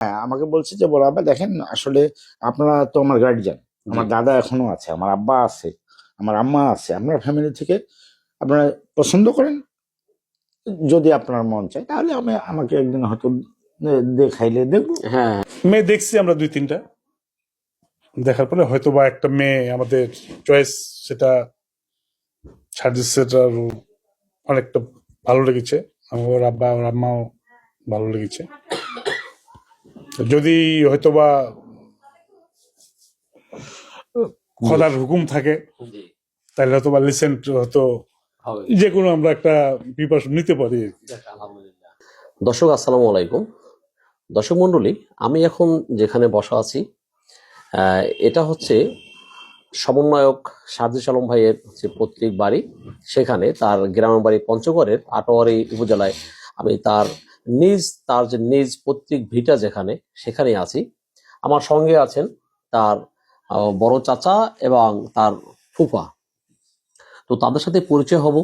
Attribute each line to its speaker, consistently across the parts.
Speaker 1: হ্যাঁ আমাকে বলছে যে বড় আব্বা দেখেন আসলে আপনারা তো আমার গার্জিয়ান আমার দাদা এখনও আছে আমার আব্বা আছে আমার আম্মা আছে আপনার ফ্যামিলি থেকে আপনারা পছন্দ করেন? যদি আপনার মন চায় তাহলে আমি আমাকে একদিন হয়তো দেখাইলে দেখব।
Speaker 2: হ্যাঁ
Speaker 3: মেয়ে দেখছি আমরা দুই তিনটা। দেখার পরে হয়তো বা একটা মেয়ে আমাদের চয়েস সেটা সাজেস্টের অনেকটা ভালো লেগেছে। আমার আব্বা আমার আম্মাও ভালো লেগেছে। যদি হয়তো বা খোদার হুকুম থাকে তাহলে হয়তো বা লিসেন্ট হয়তো যে কোনো আমরা একটা প্রিপারেশন নিতে পারি।
Speaker 2: দর্শক আসসালামু আলাইকুম। দর্শক মন্ডলী আমি এখন যেখানে বসা আছি এটা হচ্ছে সমন্বয়ক সাজিস আলম ভাইয়ের যে পৈতৃক বাড়ি সেখানে তার গ্রামের বাড়ি পঞ্চগড়ের আটোয়ারি উপজেলায় আমি তার নিজ তার যে নিজ পৈতৃক ভিটা যেখানে সেখানে আছি। আমার সঙ্গে আছেন তার বড় চাচা এবং তার ফুফা। তো তাদের সাথে পরিচয় হব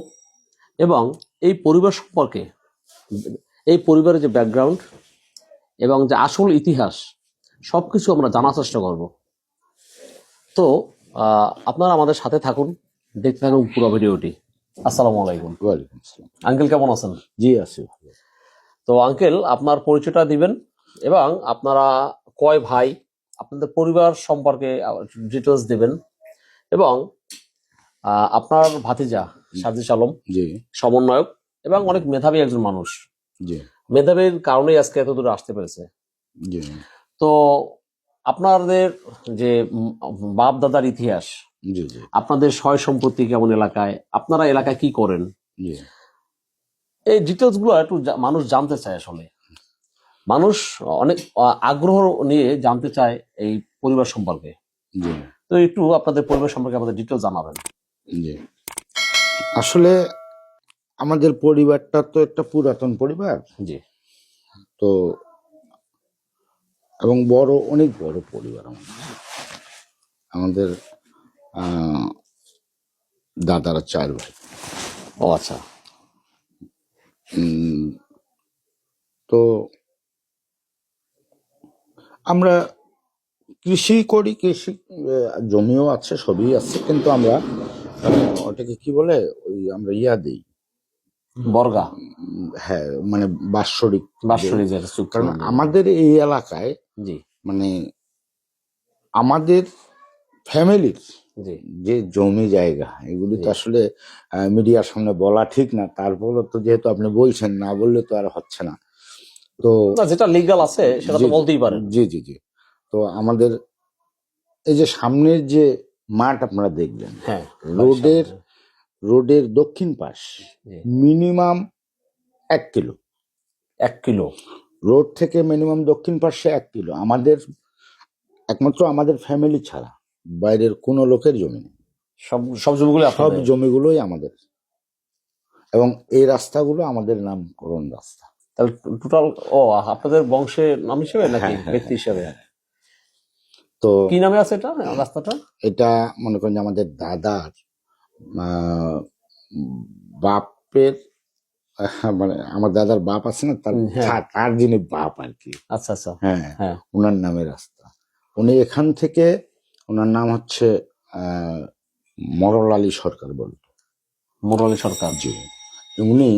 Speaker 2: এবং এই পরিবার সম্পর্কে এই পরিবারের যে ব্যাকগ্রাউন্ড এবং যে আসল ইতিহাস সব কিছু আমরা জানার চেষ্টা করব। তো আপনারা আমাদের সাথে থাকুন দেখতে থাকুন পুরো ভিডিওটি। আসসালামু আলাইকুম।
Speaker 1: ওয়ালাইকুম আসসালাম।
Speaker 2: আঙ্কেল কেমন আছেন?
Speaker 1: জি আছে
Speaker 2: তো আঙ্কেল আপনার পরিচয়টা দিবেন এবং আপনারা কয় ভাই আপনাদের পরিবার সম্পর্কে ডিটেলস দিবেন এবং আপনার ভাতিজা সাজিস আলম
Speaker 1: জি।
Speaker 2: সমন্বয়ক এবং অনেক মেধাবী একজন মানুষ।
Speaker 1: জি।
Speaker 2: মেধাবীর কারণেই আজকে এত দূরে আসতে পেরেছে।
Speaker 1: জি।
Speaker 2: তো আপনাদের যে বাপ দাদার ইতিহাস
Speaker 1: জি জি।
Speaker 2: আপনাদের সয় সম্পত্তি কেমন এলাকায় আপনারা এলাকায় কি করেন?
Speaker 1: জি।
Speaker 2: এই ডিটেলসগুলো একটু মানুষ জানতে চায় আসলে। মানুষ অনেক আগ্রহ নিয়ে জানতে চায় এই পরিবার সম্পর্কে।
Speaker 1: জি।
Speaker 2: তো একটু আপনাদের পরিবার সম্পর্কে আমাদের ডিটেলস জানাবেন।
Speaker 1: জি। আসলে আমাদের পরিবারটা তো একটা পুরাতন পরিবার।
Speaker 2: জি।
Speaker 1: তো এবং বড় অনেক বড় পরিবার আমাদের। আমাদের দাদারা চার ভাই।
Speaker 2: ও আচ্ছা।
Speaker 1: তো আমরা কৃষি করি কৃষি জমিও আছে সবই আছে কিন্তু আমরা ওটাকে কি বলে ওই আমরা ইয়া দিই।
Speaker 2: বর্গা।
Speaker 1: হ্যাঁ মানে বাৎসরিক
Speaker 2: বাৎসরিক
Speaker 1: কারণ আমাদের এই এলাকায়
Speaker 2: জি।
Speaker 1: মানে আমাদের ফ্যামিলির যে জমি জায়গা এগুলি তো। আসলে মিডিয়ার সামনে বলা ঠিক না। তারপরে তো যেহেতু আপনি বলছেন না বললে তো আর হচ্ছে না। তো
Speaker 2: যেটা লিগাল আছে সেটা তো বলতেই পারেন।
Speaker 1: জি জি জি। তো আমাদের এই যে সামনের যে মাঠ আপনারা দেখবেন
Speaker 2: হ্যাঁ
Speaker 1: রোডের রোডের দক্ষিণ পাশ মিনিমাম এক কিলো।
Speaker 2: এক কিলো।
Speaker 1: রোড থেকে মিনিমাম দক্ষিণ পাশে এক কিলো। আমাদের একমাত্র আমাদের ফ্যামিলি ছাড়া। বাইরের কোনো লোকের জমি নেই।
Speaker 2: সব সব জমিগুলো
Speaker 1: সব জমিগুলোই আমাদের। এবং এই রাস্তাগুলো আমাদের নামকরণ রাস্তা।
Speaker 2: তাহলে টোটাল ও আপনাদের বংশের নাম হিসেবে নাকি
Speaker 1: হ্যাঁ, হ্যাঁ,
Speaker 2: ব্যক্তি হিসেবে?
Speaker 1: তো
Speaker 2: কি নামে আছে এটা রাস্তাটা?
Speaker 1: এটা মনে করেন যে আমাদের দাদার বাপের মানে আমার দাদার বাপ আছে না
Speaker 2: হ্যাঁ।
Speaker 1: তার- তার যিনি বাপ আর কি।
Speaker 2: আচ্ছা আচ্ছা।
Speaker 1: হ্যাঁ
Speaker 2: হ্যাঁ।
Speaker 1: ওনার নামে রাস্তা। উনি এখান থেকে ওনার নাম হচ্ছে মরল আলী সরকার বলত
Speaker 2: মুরালী সরকার
Speaker 1: জি। উনি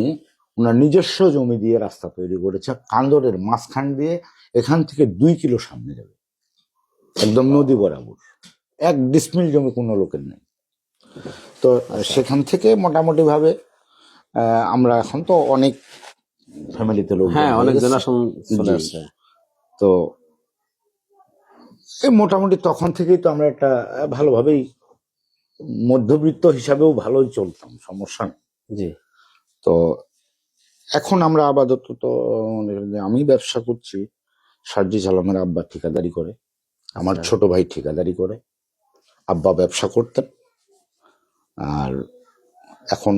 Speaker 1: ওনার নিজস্ব জমি দিয়ে রাস্তা তৈরি করেছে কান্দরের মাঝখান দিয়ে এখান থেকে দুই কিলো সামনে যাবে। একদম নদী বরাবর। এক ডিসমিল জমি কোনো লোকের নেই। তো সেখান থেকে মোটামুটি ভাবে আহ, আমরা এখন তো অনেক ফ্যামিলিতে লোক
Speaker 2: হ্যাঁ অনেক। জেনারেশন চলে আসছে।
Speaker 1: তো মোটামুটি তখন থেকেই তো আমরা একটা ভালোভাবেই মধ্যবিত্ত হিসাবেও ভালোই চলতাম সমস্যা নেই
Speaker 2: জি
Speaker 1: তো এখন আমরা আপাতত তো আমি ব্যবসা করছি সার্জি আলমের আব্বা ঠিকাদারি করে আমার
Speaker 2: আচ্ছা।
Speaker 1: ছোট ভাই ঠিকাদারি করে আব্বা ব্যবসা করতেন আর এখন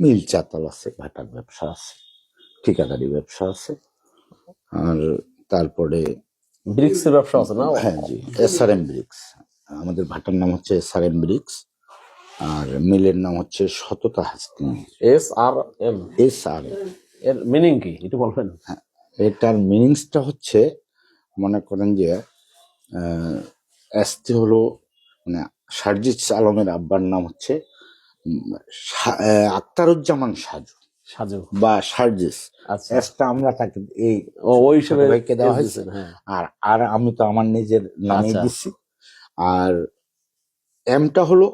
Speaker 1: মিল চাতাল আছে ভাটার ব্যবসা আছে ঠিকাদারি ব্যবসা আছে আর তারপরে
Speaker 2: ব্রিক্সের ব্যবসা আছে না?
Speaker 1: হ্যাঁ জি এস আর এম ব্রিক্স। আমাদের ভাটার নাম হচ্ছে এস আর এম ব্রিক্স আর মিলের নাম হচ্ছে সততা হাস্তিন।
Speaker 2: S R M
Speaker 1: S R
Speaker 2: এর মিনিং কি? একটু বলবেন।
Speaker 1: এটার মিনিংসটা হচ্ছে মনে করেন যে এসতে হলো মানে সার্জিস আলমের আব্বার নাম হচ্ছে আখতারুজ্জামান সাজু।
Speaker 2: সাজু।
Speaker 1: বা সার্জিস।
Speaker 2: আচ্ছা।
Speaker 1: এসটা আমরা তাকে এই
Speaker 2: ওই হিসেবে
Speaker 1: দেওয়া হয়েছে।
Speaker 2: হ্যাঁ।
Speaker 1: আর আর আমি তো আমার নিজের নামে
Speaker 2: আচ্ছা।
Speaker 1: দিচ্ছি আর এমটা হলো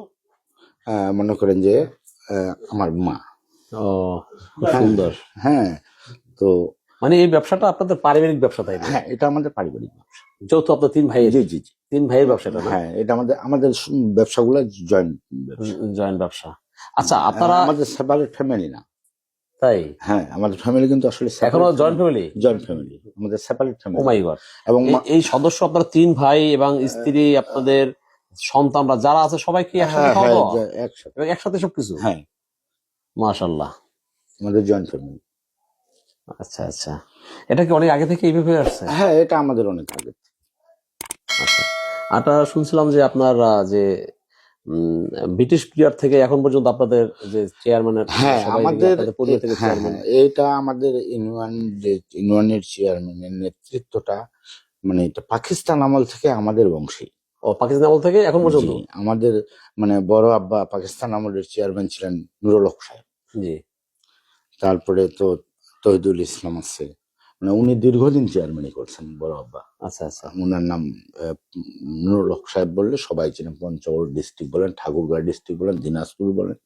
Speaker 1: মনে করেন যে আমার মা।
Speaker 2: ও সুন্দর।
Speaker 1: হ্যাঁ তো
Speaker 2: মানে এই ব্যবসাটা আপনাদের পারিবারিক ব্যবসা তাই
Speaker 1: হ্যাঁ এটা আমাদের পারিবারিক ব্যবসা।
Speaker 2: যৌথ আপনার তিন ভাইয়ের।
Speaker 1: জি জি জি।
Speaker 2: তিন ভাইয়ের ব্যবসাটা
Speaker 1: হ্যাঁ এটা আমাদের আমাদের ব্যবসাগুলো জয়েন্ট
Speaker 2: জয়েন্ট ব্যবসা। আচ্ছা আপনারা
Speaker 1: আমাদের সেপারেট ফ্যামিলি না।
Speaker 2: তাই?
Speaker 1: হ্যাঁ আমাদের ফ্যামিলি কিন্তু আসলে
Speaker 2: এখনও জয়েন্ট ফ্যামিলি
Speaker 1: জয়েন্ট ফ্যামিলি আমাদের সেপারেট
Speaker 2: ও মাই গড
Speaker 1: এবং
Speaker 2: এই সদস্য আপনার তিন ভাই এবং স্ত্রী আপনাদের সন্তানরা যারা আছে সবাই কি একসাথে
Speaker 1: হ্যাঁ
Speaker 2: খাওয়া
Speaker 1: হ্যাঁ
Speaker 2: দাওয়া?
Speaker 1: জ- একসাথে
Speaker 2: একসাথে সবকিছু?
Speaker 1: হ্যাঁ।
Speaker 2: মাশাল্লাহ
Speaker 1: আমাদের জয়েন্ট ফ্যামিলি
Speaker 2: আচ্ছা আচ্ছা। এটা কি অনেক আগে থেকে এইভাবে আসছে?
Speaker 1: হ্যাঁ এটা আমাদের অনেক আগে।
Speaker 2: আচ্ছা। আটা শুনছিলাম যে আপনার যে ব্রিটিশ পিরিয়ড থেকে এখন পর্যন্ত আপনাদের যে চেয়ারম্যানের
Speaker 1: হ্যাঁ আমাদের হ্যাঁ
Speaker 2: চেয়ারম্যান
Speaker 1: হ্যাঁ এটা আমাদের ইউনিয়ন যে ইউনিয়নের চেয়ারম্যানের নেতৃত্বটা মানে এটা পাকিস্তান আমল থেকে আমাদের বংশী।
Speaker 2: ও পাকিস্তান আমল থেকে এখন পর্যন্ত?
Speaker 1: আমাদের মানে বড় আব্বা পাকিস্তান আমলের চেয়ারম্যান ছিলেন নুরুল হক সাহেব।
Speaker 2: জি।
Speaker 1: তারপরে তো তহিদুল ইসলাম আছে। মানে উনি দীর্ঘদিন চেয়ারম্যানই করছেন বড় আব্বা।
Speaker 2: আচ্ছা আচ্ছা।
Speaker 1: ওনার নাম আহ, নুরুল হক সাহেব বললে সবাই চিনেন পঞ্চগড় ডিস্ট্রিক্ট বলেন ঠাকুরগাঁও ডিস্ট্রিক্ট বলেন দিনাজপুর বলেন।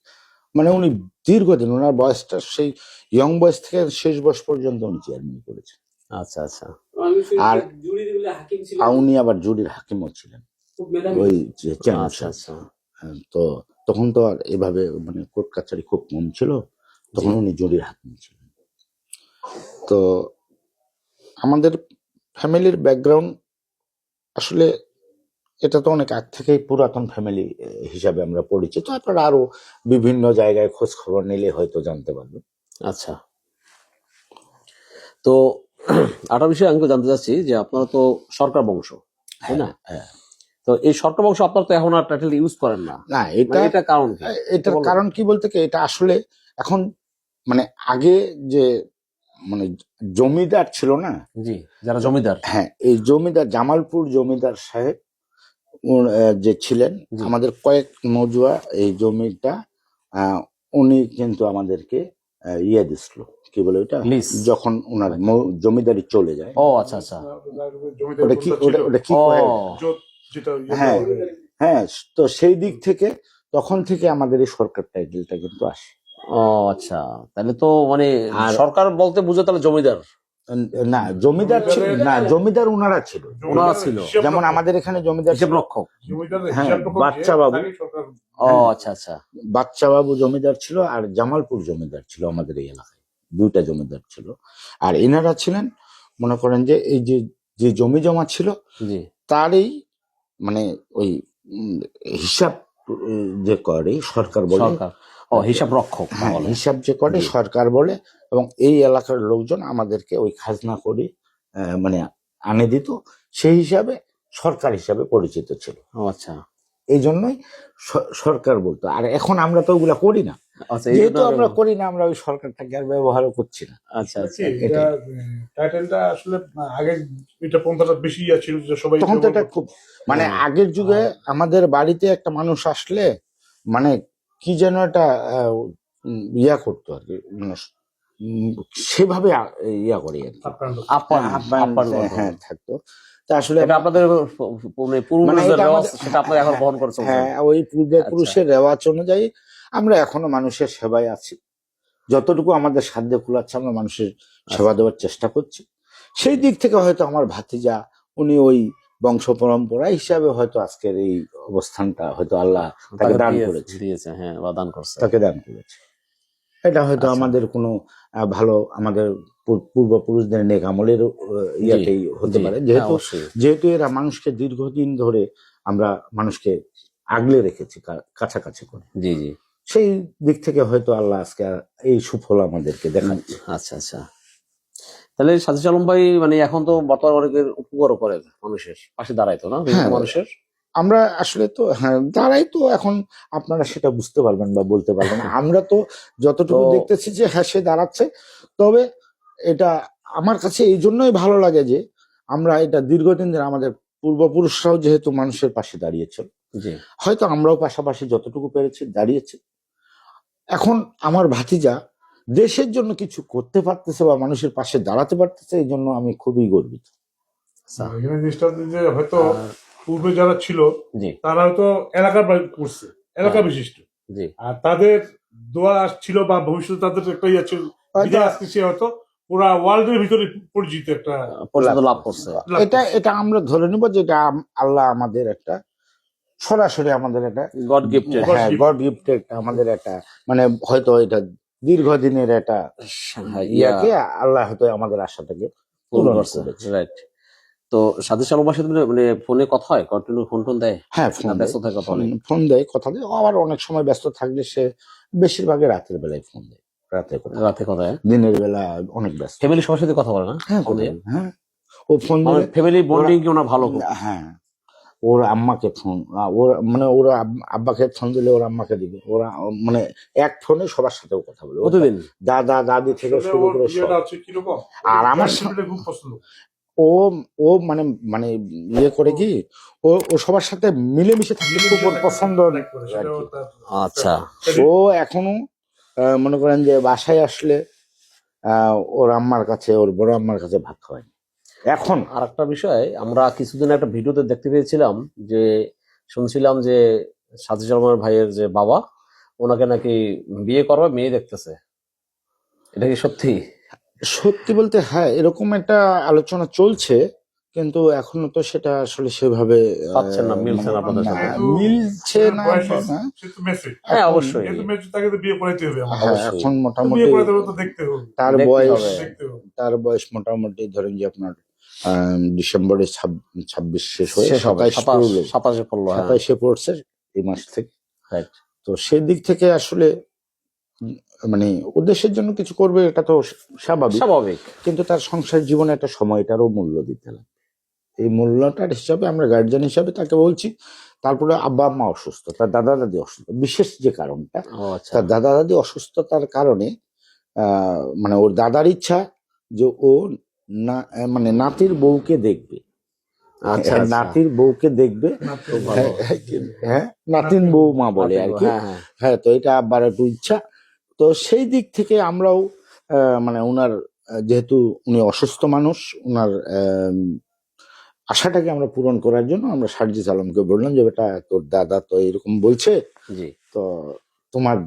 Speaker 1: মানে উনি দীর্ঘদিন ওনার বয়সটা সেই ইয়ং বয়স থেকে শেষ বয়স পর্যন্ত উনি চেয়ারম্যান করেছেন।
Speaker 2: আচ্ছা আচ্ছা।
Speaker 1: আর উনি আবার জুডির হাকিমও ছিলেন। ওই যে
Speaker 2: আচ্ছা আচ্ছা।
Speaker 1: হ্যাঁ, তো তখন তো আর এভাবে মানে কোর্ট কাছারি খুব কম ছিল তখন উনি জুডির হাকিম ছিলেন। তো আমাদের ফ্যামিলির ব্যাকগ্রাউন্ড আসলে এটা তো অনেক আগ থেকেই পুরাতন ফ্যামিলি হিসাবে আমরা পরিচিত। আপনারা আরও বিভিন্ন জায়গায় খোঁজ খবর নিলে হয়তো জানতে পারবেন
Speaker 2: আচ্ছা। তো আরেকটা বিষয়ে আমি জানতে চাচ্ছি যে আপনারা তো সরকার বংশ তাই না?
Speaker 1: হ্যাঁ।
Speaker 2: তো এই সরকার বংশ আপনারা তো এখন আর টাইটেল ইউজ করেন না।
Speaker 1: না এটা
Speaker 2: মানে এটা কারণ
Speaker 1: এটার কারণ কি বলতে কি? এটা আসলে এখন মানে আগে যে মানে জমিদার ছিল না?
Speaker 2: জি যারা জমিদার।
Speaker 1: হ্যাঁ এই জমিদার জামালপুর জমিদার সাহেব যে ছিলেন আমাদের কয়েক মজুয়া এই জমিটা উনি কিন্তু আমাদেরকে ইয়ে দিছিল। কি বলে ওটা। যখন ওনার জমিদারি চলে যায়।
Speaker 2: ও আচ্ছা আচ্ছা।
Speaker 1: ওটা কি ওটা কি হ্যাঁ।
Speaker 3: হ্যাঁ
Speaker 1: তো সেই দিক থেকে তখন থেকে আমাদের এই সরকার টাইটেলটা কিন্তু আসে।
Speaker 2: ও আচ্ছা। তাহলে তো মানে সরকার বলতে বুঝে তাহলে জমিদার।
Speaker 1: না জমিদার ছিল না জমিদার ওনারা ছিল।
Speaker 2: ওনারা ছিল।
Speaker 1: যেমন আমাদের এখানে জমিদার
Speaker 2: হিসেব রক্ষক।
Speaker 1: হ্যাঁ, বাচ্চা বাবু।
Speaker 2: ও। আচ্ছা আচ্ছা।
Speaker 1: বাচ্চা বাবু জমিদার ছিল আর জামালপুর জমিদার ছিল আমাদের এই এলাকায়। দুইটা জমিদার ছিল। আর এনারা ছিলেন মনে করেন যে এই যে যে জমি জমা ছিল তারই মানে ওই হিসাব যে করে সরকার বলে
Speaker 2: সরকার। ও হিসাব রক্ষক
Speaker 1: হ্যাঁ হিসাব যে করে সরকার বলে এবং এই এলাকার লোকজন আমাদেরকে ওই খাজনা করে মানে আনে দিত। সেই হিসাবে সরকার হিসাবে পরিচিত ছিল।
Speaker 2: ও আচ্ছা।
Speaker 1: এই জন্যই স- সরকার বলতো। আর এখন আমরা তো ওগুলা করি না।
Speaker 2: আচ্ছা
Speaker 1: যেহেতু আমরা করি না আমরা ওই সরকারটাকে আর ব্যবহারও করছি না।
Speaker 2: আচ্ছা আচ্ছা
Speaker 3: এটা টাইটেলটা আসলে আগে এটা পন্থাটা বেশি ইয়া ছিল যে সবাই
Speaker 1: তখন তো এটা খুব মানে
Speaker 2: হ্যাঁ।
Speaker 1: আগের যুগে আমাদের বাড়িতে একটা মানুষ আসলে মানে কি যেন একটা ইয়া করতো আর কি মানে সেভাবে ইয়া করে আর
Speaker 3: আপ্যায়ন
Speaker 2: করতো।
Speaker 1: হ্যাঁ থাকতো। তা আসলে
Speaker 2: আপনাদের মানে সেটা আপনারা এখন
Speaker 1: হ্যাঁ,
Speaker 2: বহন করে
Speaker 1: হ্যাঁ ওই পূর্বপুরুষের রেওয়াজ অনুযায়ী আমরা এখনও মানুষের সেবায় আছি। যতটুকু আমাদের সাধ্যে কুলাচ্ছে আমরা মানুষের সেবা দেওয়ার চেষ্টা করছি। সেই দিক থেকে হয়তো আমার ভাতিজা উনি ওই বংশ পরম্পরা হিসাবে হয়তো আজকের এই অবস্থানটা হয়তো আল্লাহ তাকে দান করেছে।
Speaker 2: দিয়েছে হ্যাঁ বা দান করছে।
Speaker 1: তাকে দান করেছে। এটা হয়তো
Speaker 2: আচ্ছা।
Speaker 1: আমাদের কোনো ভালো আমাদের পূর্বপুরুষদের নেক আমলের ইয়াতেই হতে পারে।
Speaker 2: হ্যাঁ,
Speaker 1: যেহেতু যেহেতু এরা মানুষকে দীর্ঘদিন ধরে আমরা মানুষকে আগলে রেখেছি কাছাকাছি করে।
Speaker 2: জি জি।
Speaker 1: সেই দিক থেকে হয়তো আল্লাহ আজকে এই সুফল আমাদেরকে দেখাচ্ছে।
Speaker 2: আচ্ছা আচ্ছা। তাহলে সাজিদ আলম ভাই মানে এখন তো বর্তমান অনেকের উপকারও করে মানুষের। পাশে দাঁড়াইতো না
Speaker 1: হ্যাঁ।
Speaker 2: মানুষের?
Speaker 1: আমরা আসলে তো হ্যাঁ তারাই তো এখন আপনারা সেটা বুঝতে পারবেন বা বলতে পারবেন। আমরা তো যতটুকু দেখতেছি যে হ্যাঁ সে দাঁড়াচ্ছে। তবে এটা আমার কাছে এই জন্যই ভালো লাগে যে আমরা এটা দীর্ঘদিন ধরে আমাদের পূর্বপুরুষরাও যেহেতু মানুষের পাশে দাঁড়িয়েছিল হয়তো আমরাও পাশাপাশি যতটুকু পেরেছি দাঁড়িয়েছি। এখন আমার ভাতিজা দেশের জন্য কিছু করতে পারতেছে বা মানুষের পাশে দাঁড়াতে পারতেছে এই জন্য আমি খুবই গর্বিত।
Speaker 2: আচ্ছা
Speaker 3: এখানে জিনিসটা যে হয়তো পূর্বে যারা ছিল তারা হয়তো এলাকার করছে এলাকা
Speaker 2: হ্যাঁ।
Speaker 3: বিশিষ্ট। আর তাদের দোয়া ছিল বা ভবিষ্যতে তাদের একটা ইয়ে ছিল আজকে সে হয়তো পুরা ওয়ার্ল্ডের ভিতরে পরিচিত একটা
Speaker 2: লাভ করছে।
Speaker 1: এটা এটা আমরা ধরে নিব যে এটা আল্লাহ আমাদের একটা সরাসরি আমাদের একটা
Speaker 2: গড
Speaker 3: gift.
Speaker 1: গড গিফটেড আমাদের একটা মানে হয়তো এটা দীর্ঘদিনের একটা ইয়াকে আল্লাহ হয়তো আমাদের আশাটাকে।
Speaker 2: রাইট তো সাথে চালবাসী মানে ফোনে কথা হয়? কন্টিনিউ ফোন টোন দেয়?
Speaker 1: হ্যাঁ ফোন।
Speaker 2: ব্যস্ত থাকে কথা
Speaker 1: ফোন- দেয় কথা দেয়। আবার অনেক সময় ব্যস্ত থাকলে সে বেশিরভাগই রাতের বেলায় ফোন দেয়। রাতে কথা।
Speaker 2: রাতে কথা হয়
Speaker 1: দিনের বেলা অনেক ব্যস্ত।
Speaker 2: ফ্যামিলি সবার সাথে কথা বলে না?
Speaker 1: হ্যাঁ হ্যাঁ। ও ফোন
Speaker 2: ফ্যামিলি বন্ডিং কি ওনার ভালো
Speaker 1: হ্যাঁ। ওর আম্মাকে ফোন ওর মানে ওর আব্বাকে ফোন দিলে ওর আম্মাকে দিবে। ওরা মানে এক ফোনে সবার সাথেও কথা বলে।
Speaker 2: প্রতিদিন
Speaker 1: দাদা দাদি থেকে শুরু করে আর আমার
Speaker 3: খুব পছন্দ।
Speaker 1: ও ও মানে মানে ইয়ে করে কি ও ও সবার সাথে মিলেমিশে থাকতে খুব ওর পছন্দ
Speaker 2: আচ্ছা।
Speaker 1: ও এখনও মনে করেন যে বাসায় আসলে ওর আম্মার কাছে ওর বড় আম্মার কাছে ভাত খাওয়ায় এখন
Speaker 2: আর একটা বিষয় আমরা কিছুদিন একটা ভিডিওতে দেখতে পেয়েছিলাম যে শুনছিলাম যে সাথী শর্মার ভাইয়ের যে বাবা ওনাকে নাকি বিয়ে করবে মেয়ে দেখতেছে এটা কি সত্যি
Speaker 1: সত্যি বলতে হ্যাঁ এরকম একটা আলোচনা চলছে কিন্তু এখনও তো সেটা আসলে সেভাবে
Speaker 2: পাচ্ছেন না, মিলছে না আপনাদের সাথে।
Speaker 1: মিলছে না
Speaker 2: হ্যাঁ অবশ্যই
Speaker 3: তাকে তো বিয়ে করাইতে হবে আমার।
Speaker 1: হ্যাঁ
Speaker 2: অবশ্যই।
Speaker 1: এখন মোটামুটি তার বয়স
Speaker 2: হবে।
Speaker 3: দেখতে হবে
Speaker 1: তার বয়স মোটামুটি ধরেন যে আপনার ডিসেম্বরে ছাব- ছাব্বিশ শেষ হয়ে
Speaker 2: সাতাশ
Speaker 1: পড়ল
Speaker 2: সাতাশে হ্যাঁ।
Speaker 1: সাতাইশে পড়ছে এই মাস থেকে. তো সেই দিক থেকে আসলে মানে উদ্দেশ্যের জন্য কিছু করবে এটা তো স্বাভাবিক।
Speaker 2: স্বাভাবিক।
Speaker 1: কিন্তু তার সংসার জীবনে একটা সময়টারও মূল্য দিতে লাগবে এই মূল্যটার হিসাবে আমরা গার্জিয়ান হিসাবে তাকে বলছি তারপরে আব্বা আম্মা অসুস্থ তার দাদা দাদি অসুস্থ। বিশেষ যে কারণটা
Speaker 2: আচ্ছা।
Speaker 1: তার দাদা দাদি অসুস্থতার কারণে আহ, মানে ওর দাদার ইচ্ছা যে ও না মানে নাতির বউকে দেখবে।
Speaker 2: আচ্ছা
Speaker 1: হ্যাঁ,
Speaker 2: আচ্ছা।
Speaker 1: নাতির বউকে দেখবে। হ্যাঁ, হ্যাঁ নাতিন বউ মা বলে আর কি।
Speaker 2: হ্যাঁ হ্যাঁ।
Speaker 1: হ্যাঁ তো এটা আব্বার একটু ইচ্ছা। তো সেই দিক থেকে আমরাও মানে ওনার যেহেতু উনি অসুস্থ মানুষ ওনার আশাটাকে আমরা পূরণ করার জন্য আমরা সার্জিস আলমকে বললাম যে বেটা তোর দাদা তো এরকম বলছে।
Speaker 2: জি।
Speaker 1: তো তোমার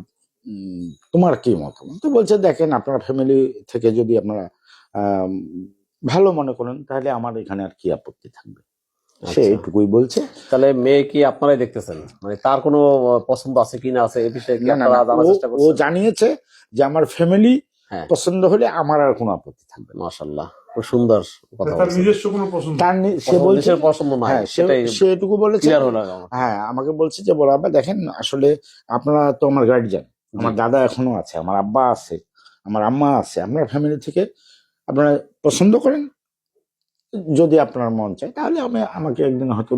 Speaker 1: তোমার কি মতামত? তো বলছে দেখেন আপনার ফ্যামিলি থেকে যদি আপনারা ভালো মনে করেন তাহলে আমার এখানে আর কি আপত্তি থাকবে। সে
Speaker 2: আচ্ছা।
Speaker 1: এইটুকুই বলছে।
Speaker 2: তাহলে মেয়ে কি আপনারাই দেখতেছেন? মানে তার কোনো পছন্দ আছে কিনা আছে এই বিষয়ে কি
Speaker 1: না না
Speaker 2: আপনারা
Speaker 1: না,
Speaker 2: জানার
Speaker 1: ও- জানিয়েছে যে আমার ফ্যামিলি
Speaker 2: হ্যাঁ।
Speaker 1: পছন্দ হলে আমার আর কোনো আপত্তি থাকবে না।
Speaker 2: মাশাল্লাহ খুব সুন্দর কথা
Speaker 3: নিজস্ব কোনো পছন্দ?
Speaker 1: তার সে বলছে
Speaker 2: পছন্দ নাই।
Speaker 1: হ্যাঁ সে
Speaker 2: সেটাই
Speaker 1: সে এটুকু বলেছে।
Speaker 2: আমার।
Speaker 1: হ্যাঁ আমাকে বলছে যে বড় আব্বা দেখেন আসলে আপনারা তো আমার গার্জিয়ান আমার দাদা এখনও আছে আমার আব্বা আছে আমার আম্মা আছে আপনার ফ্যামিলি থেকে আপনারা পছন্দ করেন? যদি আপনার মন চায় তাহলে আমি আমাকে একদিন হয়তো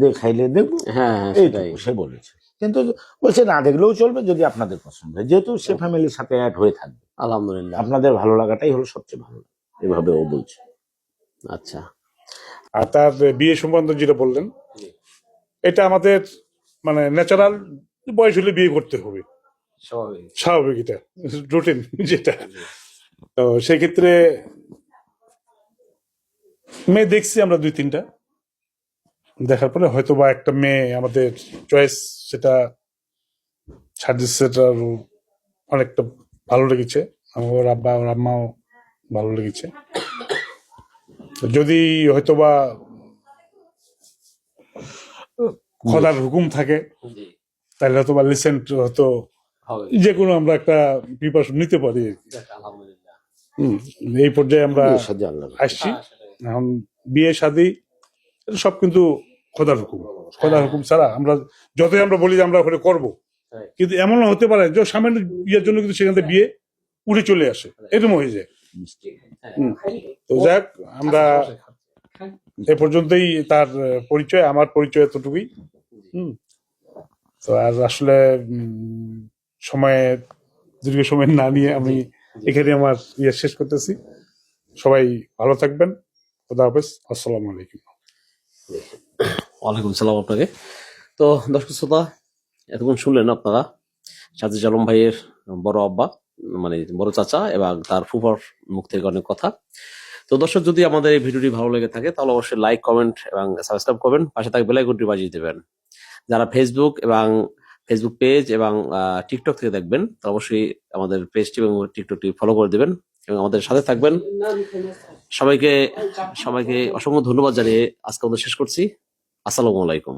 Speaker 1: দেখাইলে দেখব।
Speaker 2: হ্যাঁ হ্যাঁ
Speaker 1: সে বলেছে। কিন্তু বলছে না দেখলেও চলবে যদি আপনাদের পছন্দ হয়। যেহেতু সে ফ্যামিলির সাথে অ্যাড হয়ে থাকবে।
Speaker 2: আলহামদুলিল্লাহ।
Speaker 1: আপনাদের ভালো লাগাটাই হলো সবচেয়ে ভালো এভাবে ও বলছে।
Speaker 2: আচ্ছা।
Speaker 3: আর তার বিয়ে সম্বন্ধে যেটা বললেন এটা আমাদের মানে ন্যাচারাল বয়স হলে বিয়ে করতে হবে।
Speaker 2: স্বাভাবিক।
Speaker 3: স্বাভাবিক এটা। রুটিন যেটা। তো সেক্ষেত্রে মেয়ে দেখছি আমরা দুই তিনটা। দেখার পরে হয়তো বা একটা মেয়ে আমাদের চয়েস সেটা সেটা অনেকটা ভালো লেগেছে। আমার আব্বা আমার আম্মাও ভালো লেগেছে। যদি হয়তো বা খোদার হুকুম থাকে তাহলে হয়তো বা লিসেন্ট হয়তো যে কোনো আমরা একটা প্রিপারেশন নিতে পারি। আর কি। এই পর্যায়ে আমরা আসছি।
Speaker 2: হ্যাঁ,
Speaker 3: এখন বিয়ে শাদী সব কিন্তু খোদার হুকুম। খোদার হুকুম ছাড়া আমরা যতই আমরা বলি যে আমরা ওখানে করব
Speaker 2: হ্যাঁ।
Speaker 3: কিন্তু এমন হতে পারে যে সামান্য বিয়ের জন্য কিন্তু সেখান থেকে বিয়ে উঠে চলে আসে। এরকম হয়ে যায়।
Speaker 2: হ্যাঁ।
Speaker 3: হুম। তো যাক আমরা এ পর্যন্তই তার পরিচয় আমার পরিচয় এতটুকুই। হুম। তো আর আসলে উম, সময় দীর্ঘ সময় না নিয়ে আমি এখানে আমার ইয়ে শেষ করতেছি। সবাই ভালো থাকবেন। খুদা হাফেজ। আসসালামু আলাইকুম।
Speaker 2: ওয়ালাইকুম সালাম আপনাকে। তো দর্শক শ্রোতা এতক্ষণ শুনলেন আপনারা সাজিদ আলম ভাইয়ের বড় আব্বা মানে বড় চাচা এবং তার ফুফার মুখ থেকে অনেক কথা। তো দর্শক যদি আমাদের এই ভিডিওটি ভালো লেগে থাকে তাহলে অবশ্যই লাইক কমেন্ট এবং সাবস্ক্রাইব করবেন। পাশে থাকা বেল আইকনটি বাজিয়ে দেবেন। যারা ফেসবুক এবং ফেসবুক পেজ এবং টিকটক থেকে দেখবেন। তো অবশ্যই আমাদের পেজটি এবং টিকটকটি ফলো করে দেবেন এবং আমাদের সাথে থাকবেন। সবাইকে সবাইকে অসংখ্য ধন্যবাদ জানিয়ে আজকে আমাদের শেষ করছি। আসসালামু আলাইকুম।